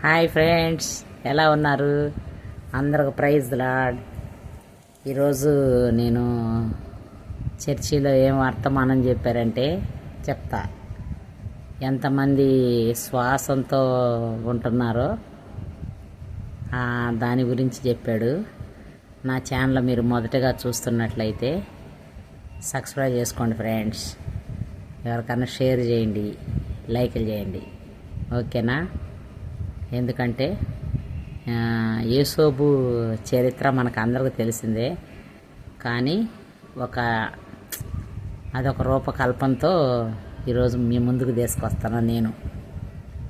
Hi friends ఎలా ఉన్నారు? అందరికి ప్రైజ్ లాడ్ ఈరోజు నేను చర్చిలో ఏం వర్తమానం చెప్పారంటే చెప్తా. ఎంతమంది శ్వాసంతో ఉంటున్నారో దాని గురించి చెప్పాడు. నా ఛానల్ మీరు మొదటగా చూస్తున్నట్లయితే సబ్స్క్రైబ్ చేసుకోండి ఫ్రెండ్స్. ఎవరికన్నా షేర్ చేయండి లైక్లు చేయండి. ఓకేనా? ఎందుకంటే యేసోబు చరిత్ర మనకు అందరికీ తెలిసిందే. కానీ ఒక అదొక రూపకల్పంతో ఈరోజు మీ ముందుకు తీసుకొస్తాను నేను.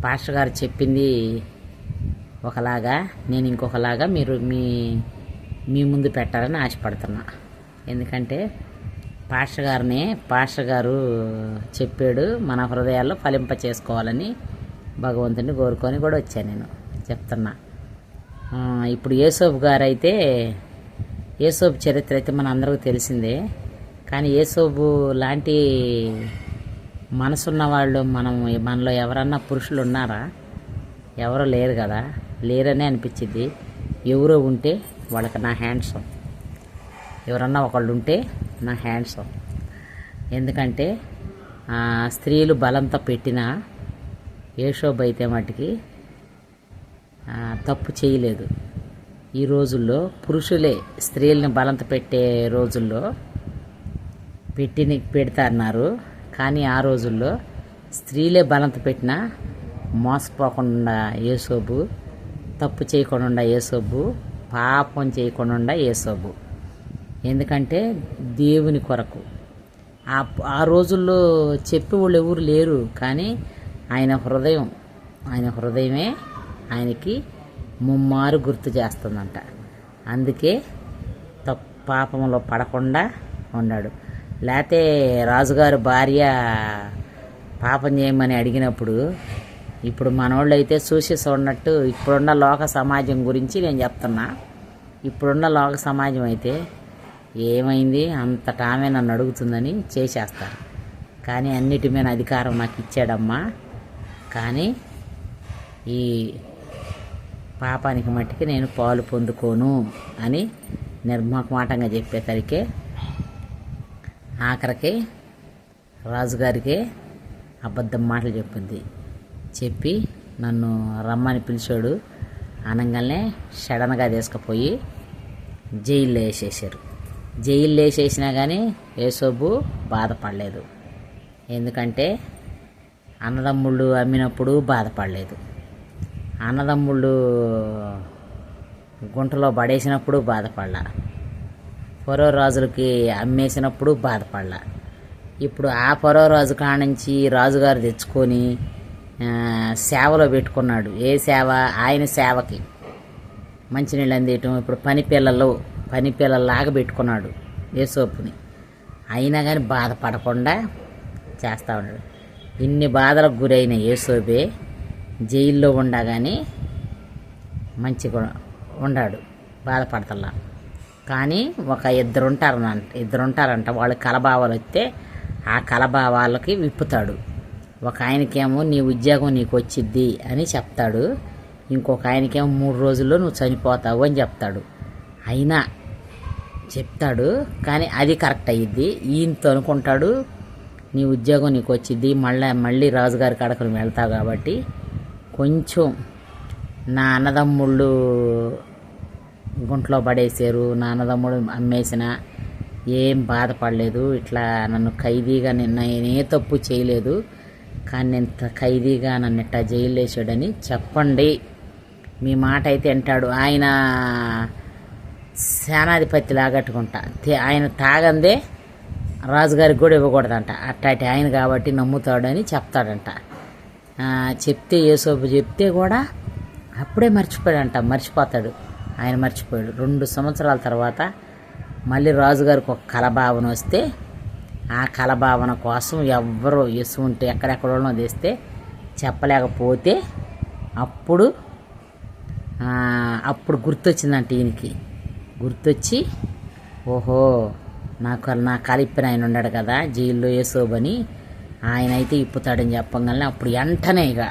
పాస్టర్ గారు చెప్పింది ఒకలాగా నేను ఇంకొకలాగా మీరు మీ మీ ముందు పెట్టాలని ఆశపడుతున్నా. ఎందుకంటే పాస్టర్ గారిని పాస్టర్ గారు చెప్పాడు మన హృదయాల్లో ఫలింప చేసుకోవాలని భగవంతుని కోరుకొని కూడా వచ్చాను నేను. చెప్తున్నా. ఇప్పుడు యేసోబు గారు అయితే యేసోబు చరిత్ర అయితే మన అందరికీ తెలిసిందే. కానీ యేసోబు లాంటి మనసున్న వాళ్ళు మనం మనలో ఎవరన్నా పురుషులు ఉన్నారా? ఎవరు లేరు కదా. లేరనే అనిపించింది ఎవరో ఉంటే వాళ్ళకి నా హ్యాండ్స్ ఎవరన్నా ఒకళ్ళు ఉంటే నా హ్యాండ్స్ ఎందుకంటే స్త్రీలు బలంతో పెట్టిన ఏషోబ్ అయితే మటుకి తప్పు చేయలేదు. ఈ రోజుల్లో పురుషులే స్త్రీలను బలంత పెట్టే రోజుల్లో పెట్టిన పెడతారన్నారు కానీ ఆ రోజుల్లో స్త్రీలే బలంత పెట్టినా మోసపోకుండా ఏసోబు తప్పు చేయకుండా ఏసోబు పాపం చేయకుండా ఏసోబు ఎందుకంటే దేవుని కొరకు. ఆ ఆ రోజుల్లో చెప్పేవాళ్ళు ఎవరు లేరు. కానీ ఆయన హృదయం ఆయన హృదయమే ఆయనకి ముమ్మారు గుర్తు చేస్తుందంట. అందుకే తప్పు పాపంలో పడకుండా ఉన్నాడు. లేతే రాజుగారు భార్య పాపం చేయమని అడిగినప్పుడు ఇప్పుడు మనోళ్ళు అయితే చూసి చూడనట్టు ఇప్పుడున్న లోక సమాజం గురించి నేను చెప్తున్నా. ఇప్పుడున్న లోక సమాజం అయితే ఏమైంది? అంతటామే నన్ను అడుగుతుందని చేసేస్తారు. కానీ అన్నిటి మీద అధికారం నాకు ఇచ్చాడమ్మా. కానీ ఈ పాపానికి మట్టికి నేను పాలు పొందుకోను అని నిర్మకమాటంగా చెప్పేసరికి ఆఖరికి రాజుగారికి అబద్ధం మాటలు చెప్పింది. చెప్పి నన్ను రమ్మని పిలిచాడు. అనగానే సడన్గా తీసుకుపోయి జైల్లో వేసేసారు జైల్లో వేసేసినా కానీ యేసోబు బాధపడలేదు. ఎందుకంటే అన్నదమ్ముళ్ళు అమ్మినప్పుడు బాధపడలేదు. అన్నదమ్ముళ్ళు గుంటలో పడేసినప్పుడు బాధపడలా. పొరో రాజులకి అమ్మేసినప్పుడు బాధపడలా. ఇప్పుడు ఆ పొరో రాజు కాడ నుంచి రాజుగారు తెచ్చుకొని సేవలో పెట్టుకున్నాడు. ఏ సేవ? ఆయన సేవకి. మంచినీళ్ళు అందేయటం. ఇప్పుడు పని పిల్లలు పని పిల్లల్లాగా పెట్టుకున్నాడు యేసోపుని. అయినా కానీ బాధపడకుండా చేస్తూ ఉన్నాడు. ఇన్ని బాధలకు గురైన ఏసోబే జైల్లో ఉండగానే మంచిగా ఉండాడు బాధపడతల్లా కానీ ఒక ఇద్దరు ఇద్దరుంటారంట వాళ్ళు కలభావాలు వస్తే ఆ కలభావాలకి విప్పుతాడు. ఒక ఆయనకేమో నీ ఉద్యోగం నీకు వచ్చిద్ది అని చెప్తాడు. ఇంకొక ఆయనకేమో మూడు రోజుల్లో నువ్వు చనిపోతావు అని చెప్తాడు. అయినా చెప్తాడు కానీ అది కరెక్ట్ అయ్యిద్ది ఈయనతో అనుకుంటాడు నీ ఉద్యోగం నీకు వచ్చిద్ది మళ్ళీ మళ్ళీ రాజుగారి కడకలు వెళ్తావు కాబట్టి కొంచెం నా అన్నదమ్ముళ్ళు గుంట్లో పడేసారు నా అన్నదమ్ముడు అమ్మేసిన ఏం బాధపడలేదు. ఇట్లా నన్ను ఖైదీగా నిన్న నేనే తప్పు చేయలేదు కానీ నేను ఖైదీగా నన్ను ఇట్లా జైలు వేసాడని చెప్పండి. మీ మాట అయితే అంటాడు ఆయన సేనాధిపతి లాగట్టుకుంటా ఆయన తాగందే రాజుగారికి కూడా ఇవ్వకూడదంట. అట్టాటి ఆయన కాబట్టి నమ్ముతాడని చెప్తాడంట. చెప్తే ఏసోపు చెప్తే కూడా అప్పుడే మర్చిపోయాడంట. మర్చిపోతాడు. ఆయన మర్చిపోయాడు. రెండు సంవత్సరాల తర్వాత మళ్ళీ రాజుగారికి ఒక కలభావన వస్తే ఆ కలభావన కోసం ఎవ్వరు ఎసు ఉంటే ఎక్కడెక్కడో తెస్తే చెప్పలేకపోతే అప్పుడు అప్పుడు గుర్తొచ్చిందంట ఈయనకి. గుర్తొచ్చి ఓహో నాకు నా కలిపిన ఆయన ఉన్నాడు కదా జైల్లో వేసోబని ఆయన అయితే ఇప్పుతాడని చెప్పగానే అప్పుడు వెంటనే ఇక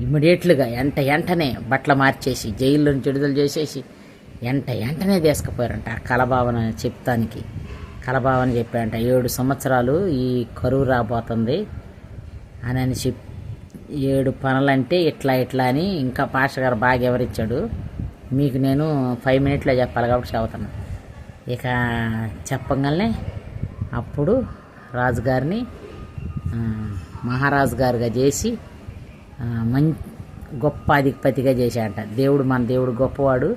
ఇమ్మీడియట్లుగా ఎంట వెంటనే బట్టలు మార్చేసి జైల్లో నుంచి విడుదల చేసేసి ఎంట వెంటనే తీసుకుపోయారంట ఆ కలభావన చెప్తానికి. కలభావన చెప్పారంట ఏడు సంవత్సరాలు ఈ కరువు రాబోతుంది అని అని చెప్ ఏడు పనులంటే ఇట్లా ఇట్లా అని ఇంకా పాష గారు బాగా వివరించాడు. మీకు నేను ఫైవ్ మినిట్లో చెప్పాలి కాబట్టి చదువుతున్నాను. ఇక చెప్పగానే అప్పుడు రాజుగారిని మహారాజు గారుగా చేసి మం గొప్ప అధిపతిగా చేశాడంట. దేవుడు మన దేవుడు గొప్పవాడు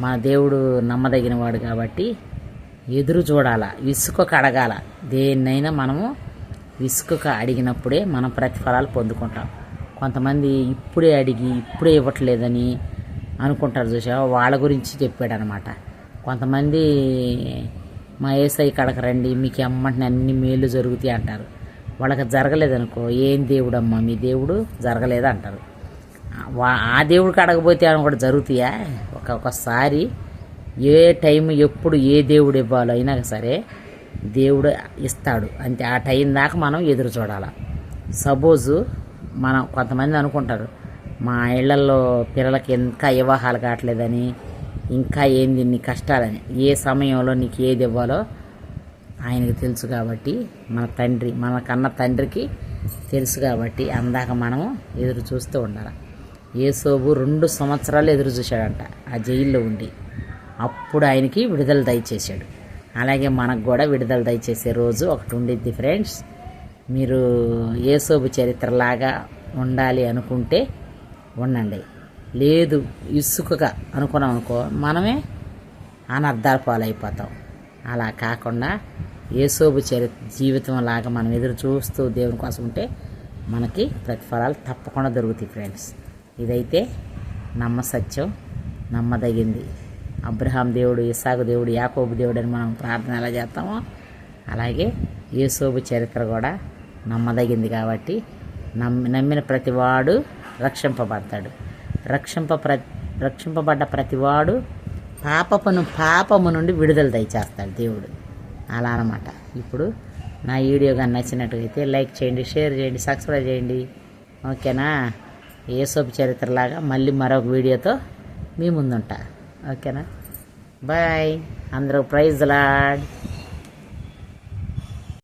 మన దేవుడు నమ్మదగినవాడు కాబట్టి ఎదురు చూడాల విసుకకు అడగాల. దేన్నైనా మనము విసుకకు అడిగినప్పుడే మనం ప్రతిఫలాలు పొందుకుంటాం. కొంతమంది ఇప్పుడే అడిగి ఇప్పుడే ఇవ్వట్లేదని అనుకుంటారు చూసావా వాళ్ళ గురించి చెప్పాడనమాట. కొంతమంది మా ఏసై కడక రండి మీకు ఎమ్మంటే అన్ని మేలు జరుగుతాయి అంటారు. వాళ్ళకి జరగలేదనుకో ఏం దేవుడమ్మా మీ దేవుడు జరగలేదు అంటారు వా- ఆ దేవుడికి అడగపోతే అని కూడా జరుగుతాయా? ఒక ఏ టైం ఎప్పుడు ఏ దేవుడు ఇవ్వాలో అయినా సరే దేవుడు ఇస్తాడు. అంతే ఆ టైం దాకా మనం ఎదురు చూడాలి. సపోజు మనం కొంతమంది అనుకుంటారు మా ఇళ్ళలో పిల్లలకి ఇంకా వివాహాలు కావట్లేదని ఇంకా ఏంది నీ కష్టాలని? ఏ సమయంలో నీకు ఏది ఇవ్వాలో ఆయనకు తెలుసు కాబట్టి మన తండ్రి మన కన్న తండ్రికి తెలుసు కాబట్టి అందాక మనము ఎదురు చూస్తూ ఉండాలి. ఏసోబు రెండు సంవత్సరాలు ఎదురు చూశాడంట. ఆ జైల్లో ఉండి. అప్పుడు ఆయనకి విడుదల దయచేశాడు. అలాగే మనకు కూడా విడుదల దయచేసే రోజు ఒకటి ఉండిద్ది ఫ్రెండ్స్. మీరు ఏసోబు చరిత్రలాగా ఉండాలి అనుకుంటే ఉండండి. లేదు ఇసుకగా అనుకున్నాం అనుకో మనమే అనర్థాల పాలైపోతాం అలా కాకుండా ఏసోబు చరి జీవితం లాగా మనం ఎదురు చూస్తూ దేవుని కోసం ఉంటే మనకి ప్రతిఫలాలు తప్పకుండా దొరుకుతాయి ఫ్రెండ్స్. ఇదైతే నమ్మ సత్యం నమ్మదగింది. అబ్రహాం దేవుడు ఇసాగు దేవుడు యాకోబు దేవుడు అని మనం ప్రార్థన ఎలా చేస్తామో అలాగే యేసోబు చరిత్ర కూడా నమ్మదగింది కాబట్టి నమ్మి నమ్మిన ప్రతివాడు రక్షింపబడతాడు. రక్షింప ప్ర రక్షింపబడ్డ ప్రతివాడు పాపపును పాపము నుండి విడుదల దయచేస్తాడు దేవుడు. అలా అనమాట ఇప్పుడు నా వీడియో కానీ నచ్చినట్టుగైతే లైక్ చేయండి షేర్ చేయండి సబ్స్క్రైబ్ చేయండి. ఓకేనా? ఏసోపు చరిత్రలాగా మళ్ళీ మరొక వీడియోతో మీ ముందుంటా. ఓకేనా? బాయ్. అందరూ ప్రైజ్ లాడ్.